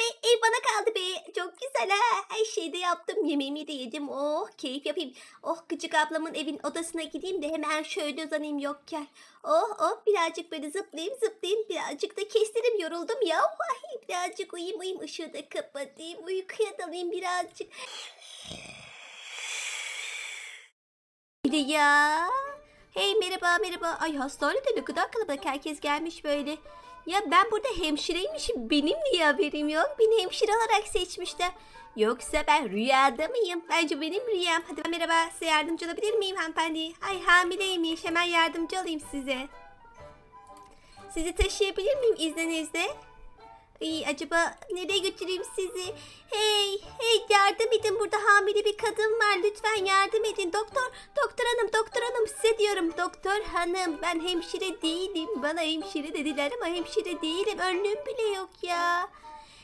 be ev bana kaldı be. Çok güzel ha. Her şeyi de yaptım. Yemeğimi de yedim. Oh keyif yapayım. Oh gıcık ablamın evin odasına gideyim de hemen şöyle uzanayım yokken. Oh oh birazcık böyle zıplayayım zıplayayım. Birazcık da kestirim yoruldum ya. Vay, birazcık uyuyayım uyuyayım. Işığı da kapatayım. Uykuya dalayım birazcık. Bir de ya. Hey merhaba merhaba. Ay hastanede ne kadar kalabalık herkes gelmiş böyle. Ya ben burada hemşireymişim. Benim niye haberim yok? Beni hemşire olarak seçmişler. Yoksa ben rüyada mıyım? Bence benim rüyam. Hadi merhaba size yardımcı olabilir miyim hanımefendi? Ay hamileymiş hemen yardımcı olayım size. Sizi taşıyabilir miyim izninizle? İyi acaba nereye götüreyim sizi? Hey, hey yardım edin burada hamile bir kadın var lütfen yardım edin. Doktor, doktor hanım, doktor hanım size diyorum. Doktor hanım ben hemşire değilim. Bana hemşire dediler ama hemşire değilim. Önlüğüm bile yok ya.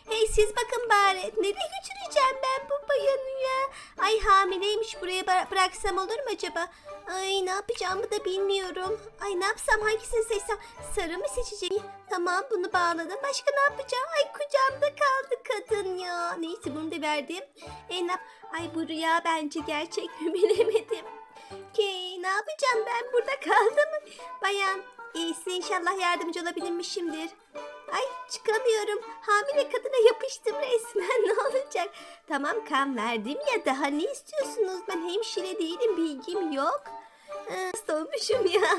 Hey siz bakın bari. Nereye götüreceğim ben bu bayanı ya? Ay hamileymiş buraya bıra- bıraksam olur mu acaba? Ay ne yapacağımı da bilmiyorum. Ay ne yapsam hangisini seçsem? Sarı mı seçeceğim? Tamam bunu bağladım. Başka ne yapacağım? Ay kucağımda kaldı kadın ya. Neyse bunu da verdim. E, ne yap- Ay bu rüya bence gerçek mi bilemedim. Ki ne yapacağım ben burada kaldım. Bayan iyisi inşallah yardımcı olabilmişimdir. Ay çıkamıyorum. Hamile kadına yapıştım resmen ne olacak? Tamam kan verdim ya daha ne istiyorsunuz? Ben hemşire değilim bilgim yok. Ee, Hasta olmuşum ya.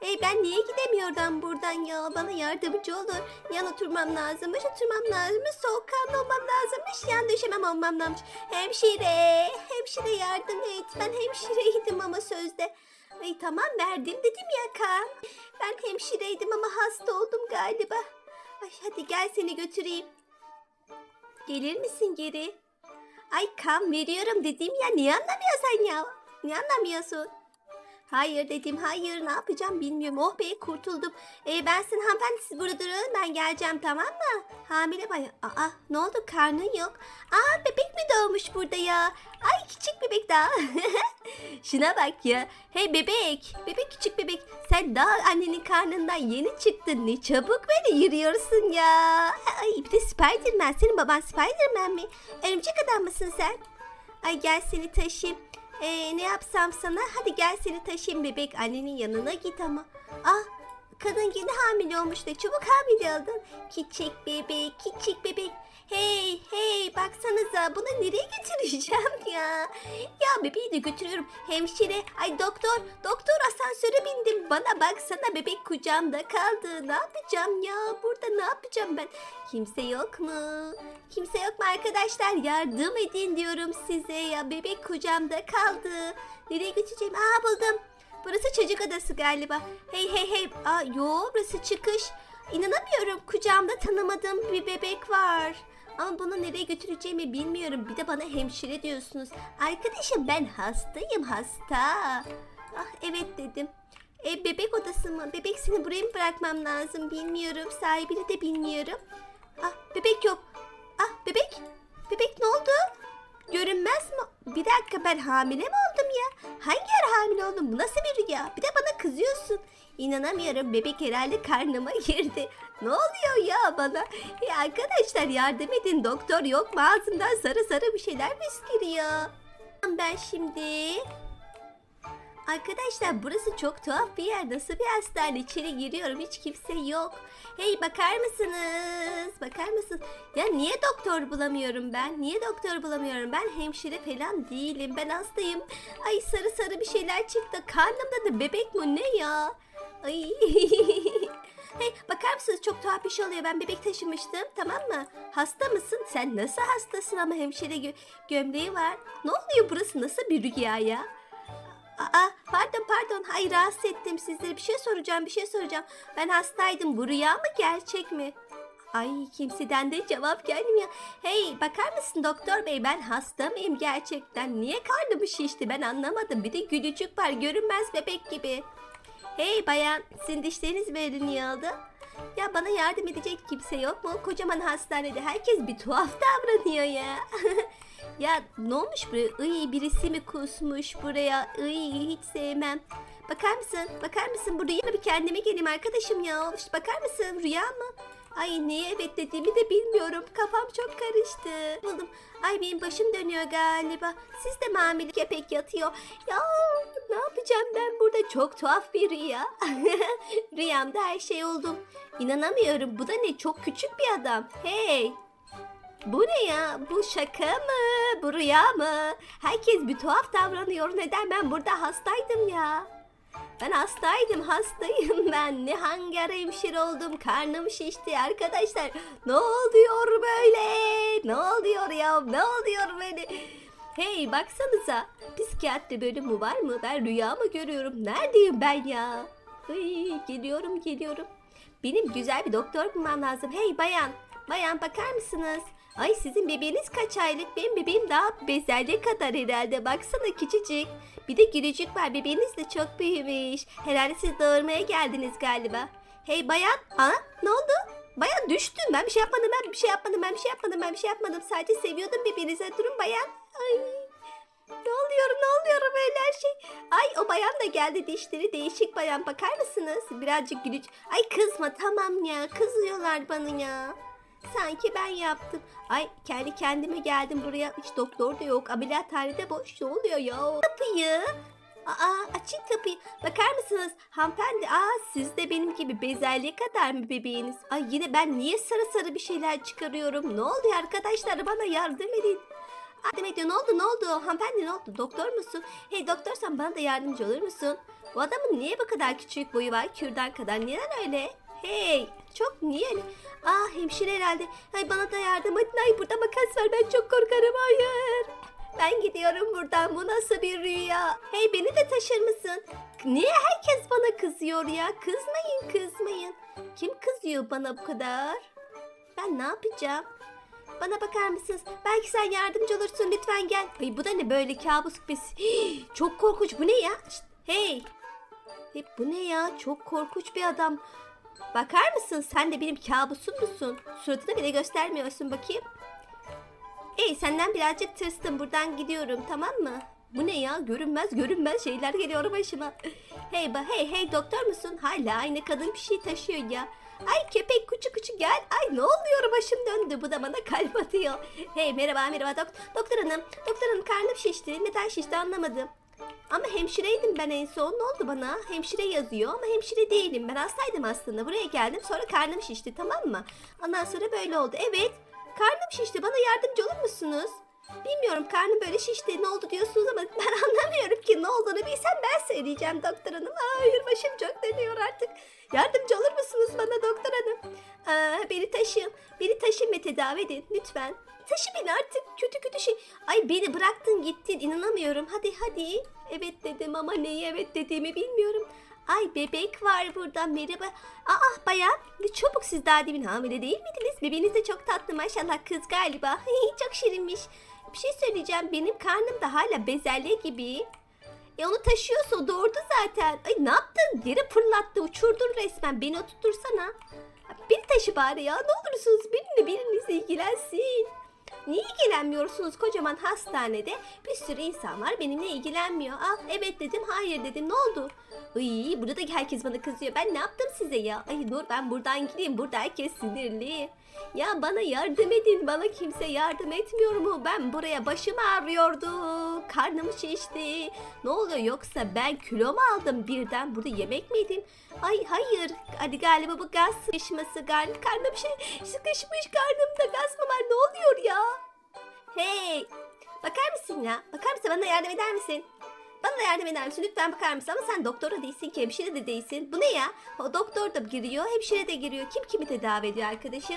Ey ben niye gidemiyordum buradan ya? Bana yardımcı olur. Yan oturmam lazımmış, oturmam lazımmış. Soğukkanlı olmam lazımmış. Yan döşemem olmam lazımmış. Hemşire, hemşire yardım et. Ben hemşireydim ama sözde. Ay tamam verdim dedim ya kan. Ben hemşireydim ama hasta oldum galiba. Ay hadi gel seni götüreyim. Gelir misin geri? Ay kan veriyorum dedim ya niye anlamıyorsun ya? Niye anlamıyorsun? Hayır dedim hayır ne yapacağım bilmiyorum. Oh be kurtuldum. Ee, ben sizin hanımefendi siz burada durun ben geleceğim tamam mı? Hamile bayan. Aa ne oldu karnın yok. Aa bebek mi doğmuş burada ya? Ay küçük bebek daha. Şuna bak ya. Hey bebek. Bebek küçük bebek. Sen daha annenin karnından yeni çıktın. Ne çabuk böyle yürüyorsun ya. Ay bir de Spiderman. Senin baban Spiderman mi? Örümcek adam mısın sen? Ay gel seni taşıyayım. Ee, ne yapsam sana? Hadi gel seni taşıyayım bebek. Annenin yanına git ama. Ah kadın yine hamile olmuş da çabuk hamile oldun. Küçük bebek, küçük bebek. Hey hey baksanıza bunu nereye götüreceğim ya? Ya bebeği de götürüyorum. Hemşire, ay doktor, doktor asansöre bindim. Bana baksana bebek kucağımda kaldı. Ne yapacağım ya? Burada ne yapacağım ben? Kimse yok mu? Kimse yok mu arkadaşlar? Yardım edin diyorum size ya. Bebek kucağımda kaldı. Nereye götüreceğim? Aa buldum. Burası çocuk odası galiba. Hey hey hey. Aa yo burası çıkış. İnanamıyorum. Kucağımda tanımadığım bir bebek var. Ama bunu nereye götüreceğimi bilmiyorum. Bir de bana hemşire diyorsunuz. Arkadaşım ben hastayım hasta. Ah evet dedim. E, bebek odası mı? Bebek seni buraya mı bırakmam lazım bilmiyorum. Sahibini de bilmiyorum. Ah bebek yok. Ah bebek. Bebek ne oldu? Görünmez mi? Bir dakika ben hamile mi oldum ya? Hangi ara hamile oldum? Bu nasıl bir rüya? Bir de bana kızıyorsun. İnanamıyorum bebek herhalde karnıma girdi. Ne oluyor ya bana? Ya arkadaşlar yardım edin doktor yok mu? Ağzından sarı sarı bir şeyler fışkırıyor. Ben şimdi... Arkadaşlar burası çok tuhaf bir yer. Nasıl bir hastane? İçeri giriyorum hiç kimse yok. Hey bakar mısınız? Bakar mısın? Ya niye doktor bulamıyorum ben? Niye doktor bulamıyorum? Ben hemşire falan değilim. Ben hastayım. Ay sarı sarı bir şeyler çıktı. Karnımda da bebek mi ne ya? Ay. hey bakar mısınız? Çok tuhaf bir şey oluyor. Ben bebek taşımıştım. Tamam mı? Hasta mısın? Sen nasıl hastasın ama hemşire gö- gömleği var. Ne oluyor burası? Nasıl bir rüya ya? Aa, pardon pardon. Hayır rahatsız ettim sizleri. Bir şey soracağım bir şey soracağım. Ben hastaydım. Bu rüya mı gerçek mi? Ay kimseden de cevap gelmiyor. Hey bakar mısın doktor bey ben hasta mıyım gerçekten? Niye karnım şişti ben anlamadım. Bir de gülücük var görünmez bebek gibi. Hey bayan sizin dişleriniz böyle niye oldu? Ya bana yardım edecek kimse yok mu? Kocaman hastanede herkes bir tuhaf davranıyor ya. ya ne olmuş buraya? Iy birisi mi kusmuş buraya? Iy hiç sevmem. Bakar mısın? Bakar mısın? Bu rüya mı? Bir kendime geleyim arkadaşım ya. Şş, Bakar mısın? Rüya mı? Ay niye evet dediğimi de bilmiyorum. Kafam çok karıştı. Buldum. Ay benim başım dönüyor galiba. Siz de mamili kepek yatıyor. Ya ne yapacağım ben burada? Çok tuhaf bir rüya. Rüyamda her şey oldum. İnanamıyorum. Bu da ne? Çok küçük bir adam. Hey. Bu ne ya? Bu şaka mı? Bu rüya mı? Herkes bir tuhaf davranıyor. Neden ben burada hastaydım ya? Ben hastaydım, hastayım ben. Ne hangi ara hemşire oldum, karnım şişti arkadaşlar. Ne oluyor böyle? Ne oluyor ya? Ne oluyor böyle? Hey baksanıza, psikiyatri bölümü var mı? Ben rüya mı görüyorum? Neredeyim ben ya? Ay, geliyorum, geliyorum. Benim güzel bir doktor bulmam lazım. Hey bayan, bayan bakar mısınız? Ay sizin bebeğiniz kaç aylık? Benim bebeğim daha bezelye kadar herhalde. Baksana küçücük. Bir de gülücük var. Bebeğiniz de çok büyümüş. Herhalde siz doğurmaya geldiniz galiba. Hey bayan. Ha? Ne oldu? Bayan düştüm. Ben bir şey yapmadım. Ben bir şey yapmadım. Ben bir şey yapmadım. Ben bir şey yapmadım. Sadece seviyordum bebeğinizi. Durun bayan. Ay. Ne oluyor? Ne oluyor böyle her şey? Ay o bayan da geldi dişleri değişik bayan. Bakar mısınız? Birazcık gülüç. Ay kızma tamam ya. Kızıyorlar bana ya. Sanki ben yaptım. Ay kendi kendime geldim buraya. Hiç doktor da yok. Ameliyathanede boş. Ne oluyor ya? Kapıyı. Aa açın kapıyı. Bakar mısınız? Hanımefendi aa siz de benim gibi bezelye kadar mı bebeğiniz? Ay yine ben niye sarı sarı bir şeyler çıkarıyorum? Ne oluyor arkadaşlar bana yardım edin. Yardım ediyor. Ne oldu ne oldu? Hanımefendi ne oldu? Doktor musun? Hey doktorsan bana da yardımcı olur musun? Bu adamın niye bu kadar küçük boyu var? Kürdan kadar. Neden öyle? Hey çok niye? Aa hemşire herhalde. Ay bana da yardım edin. Ay burada makas var. Ben çok korkarım. Hayır. Ben gidiyorum buradan. Bu nasıl bir rüya? Hey beni de taşır mısın? Niye herkes bana kızıyor ya? Kızmayın kızmayın. Kim kızıyor bana bu kadar? Ben ne yapacağım? Bana bakar mısınız? Belki sen yardımcı olursun. Lütfen gel. Ay bu da ne böyle kabus. Hii, Çok korkunç. Bu ne ya? Şşt, hey. Hey, bu ne ya? Çok korkunç bir adam. Bakar mısın? Sen de benim kabusum musun? Suratını bile göstermiyorsun bakayım. Ey senden birazcık tırstım. Buradan gidiyorum tamam mı? Bu ne ya? Görünmez görünmez şeyler geliyor başıma. Hey ba hey hey doktor musun? Hala aynı kadın bir şey taşıyor ya. Ay köpek kuçu kuçu gel. Ay ne oluyor başım döndü. Bu da bana kalp atıyor. Hey merhaba merhaba dok doktor hanım. Doktor hanım karnım şişti. Neden şişti anlamadım. Ama hemşireydim ben en son. Ne oldu bana? Hemşire yazıyor ama hemşire değilim. Ben hastaydım aslında. Buraya geldim sonra karnım şişti tamam mı? Ondan sonra böyle oldu. Evet karnım şişti. Bana yardımcı olur musunuz? Bilmiyorum karnım böyle şişti. Ne oldu diyorsunuz ama ben anlamıyorum ki ne olduğunu bilsem ben söyleyeceğim doktor hanım. Hayır başım çok dönüyor artık. Yardımcı olur musunuz bana doktor hanım? Aa, beni taşıyın. Beni taşıyın ve tedavi edin lütfen. Taşı beni artık kötü kötü şey. Ay beni bıraktın gittin inanamıyorum. Hadi hadi. Evet dedim ama neyi evet dediğimi bilmiyorum. Ay bebek var burada merhaba. Aa bayan çabuk siz daha demin hamile değil miydiniz? Bebeğiniz de çok tatlı maşallah kız galiba. çok şirinmiş. Bir şey söyleyeceğim benim karnım da hala bezelye gibi. E onu taşıyorsa doğurdu zaten. Ay ne yaptın? Yere fırlattı uçurdun resmen. Beni oturtursana. Bir taşı bari ya. Ne olursunuz benimle biriniz ilgilensin. Niye ilgilenmiyorsunuz kocaman hastanede? Bir sürü insan var benimle ilgilenmiyor. Al evet dedim hayır dedim ne oldu? Ay burada da herkes bana kızıyor. Ben ne yaptım size ya? Ay dur ben buradan gideyim. Burada herkes sinirli. Ya bana yardım edin. Bana kimse yardım etmiyor mu? Ben buraya başım ağrıyordu. Karnım şişti. Ne oluyor yoksa ben kilo mu aldım birden? Burada yemek mi yedim? Ay hayır. Hadi galiba bu gaz sıkışması. Gar karnım şey sıkışmış karnımda gaz mı var? Ne oluyor ya? Hey. Bakar mısın ya? Bakar mısın? Bana yardım eder misin? Bana da yardım eder misin? Lütfen bakar mısın? Ama sen doktora değilsin ki, hemşire de değilsin. Bu ne ya? O doktor da giriyor, hemşire de giriyor. Kim kimi tedavi ediyor arkadaşım?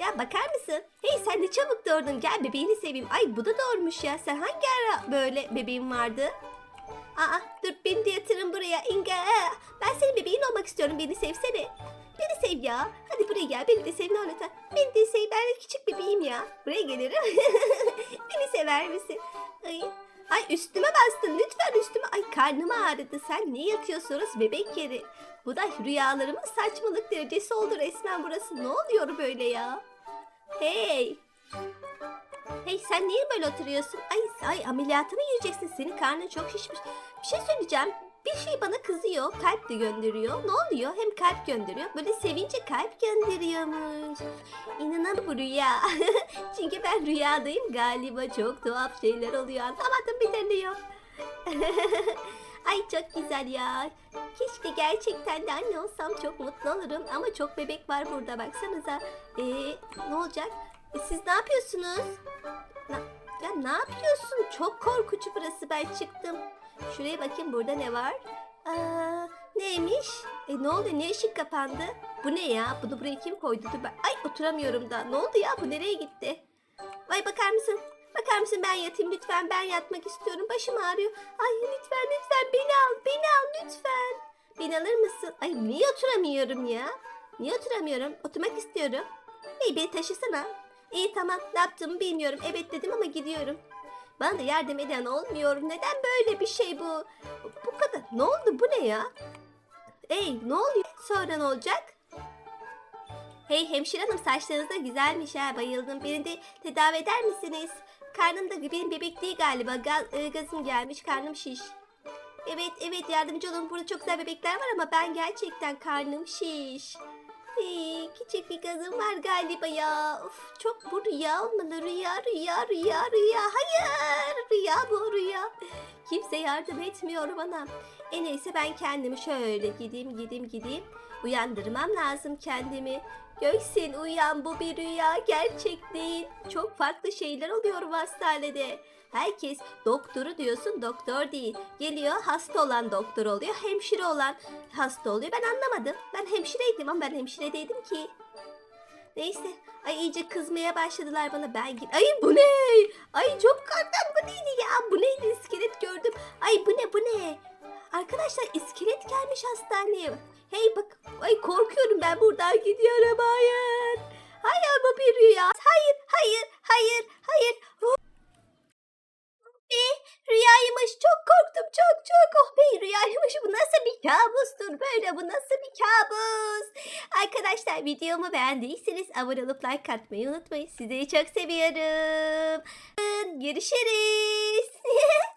Ya bakar mısın? Hey sen ne çabuk doğurdun. Gel bebeğini seveyim. Ay bu da doğurmuş ya. Sen hangi ara böyle bebeğin vardı? Aa dur beni de yatırın buraya Inga. Ben senin bebeğin olmak istiyorum. Beni sevsene. Beni sev ya. Hadi buraya gel. Beni de sev ne lütfen. Beni de sev. Ben küçük bebeğim ya. Buraya gelirim. beni sever misin? Ay. Ay üstüme bastın lütfen üstüme. Ay karnım ağrıdı. Sen niye yatıyorsun orası bebek yeri? Bu da rüyalarımın saçmalık derecesi oldu resmen burası. Ne oluyor böyle ya? Hey. Hey sen niye böyle oturuyorsun? Ay, ay ameliyata mı gireceksin? Senin karnın çok şişmiş. Bir şey söyleyeceğim. Bir şey bana kızıyor. Kalp de gönderiyor. Ne oluyor? Hem kalp gönderiyor. Böyle sevince kalp gönderiyormuş. İnanamıyorum bu rüya. Çünkü ben rüyadayım galiba. Çok tuhaf şeyler oluyor. Anlamadım bir yok. Ay çok güzel ya. Keşke gerçekten de anne olsam çok mutlu olurum. Ama çok bebek var burada baksanıza. Ee, ne olacak? E, siz ne yapıyorsunuz? Na- ya ne yapıyorsun? Çok korkucu burası ben çıktım. Şuraya bakayım burada ne var? Aa, neymiş? E ne oldu? Ne ışık kapandı? Bu ne ya? Bunu buraya kim koydu? Dur ben... Ay oturamıyorum da. Ne oldu ya? Bu nereye gitti? Vay bakar mısın? Bakar mısın ben yatayım lütfen. Ben yatmak istiyorum. Başım ağrıyor. Ay lütfen lütfen beni al. Beni al lütfen. Beni alır mısın? Ay niye oturamıyorum ya? Niye oturamıyorum? Oturmak istiyorum. İyi beni taşısana. İyi tamam ne yaptığımı bilmiyorum. Evet dedim ama gidiyorum. Bana da yardım eden olmuyor. Neden böyle bir şey bu? Bu kadar. Ne oldu bu ne ya? Ey ne oluyor? Sonra ne olacak? Hey hemşire hanım saçlarınız da güzelmiş ha bayıldım. Beni de tedavi eder misiniz? Karnımda benim bebek değil galiba. Gaz, e, gazım gelmiş karnım şiş. Evet evet yardımcı olun. Burada çok güzel bebekler var ama ben gerçekten karnım şiş. Hey, küçük bir gazım var galiba ya. Of, çok bu rüya olmalı. Rüya, rüya, rüya, rüya. Hayır, rüya bu rüya. Kimse yardım etmiyor bana. E neyse ben kendimi şöyle gideyim, gideyim, gideyim. Uyandırmam lazım kendimi. Göksin uyan bu bir rüya gerçek değil. Çok farklı şeyler oluyor bu hastanede. Herkes doktoru diyorsun doktor değil. Geliyor hasta olan doktor oluyor. Hemşire olan hasta oluyor. Ben anlamadım. Ben hemşireydim ama ben hemşire değildim ki. Neyse. Ay iyice kızmaya başladılar bana. Ben git. Ay bu ne? Ay çok korktum. Bu neydi ya? Bu neydi? İskelet gördüm. Ay bu ne bu ne? Arkadaşlar iskelet gelmiş hastaneye. Hey bak. Ay korkuyorum ben buradan gidiyorum. Hayır. Hayır bu bir rüya. Hayır hayır hayır hayır. Bir rüyaymış. Çok korktum çok çok. Oh be rüyaymış. Bu nasıl bir kabustur böyle? Bu nasıl bir kabus? Arkadaşlar videomu beğendiyseniz abone olup like atmayı unutmayın. Sizleri çok seviyorum. Görüşürüz.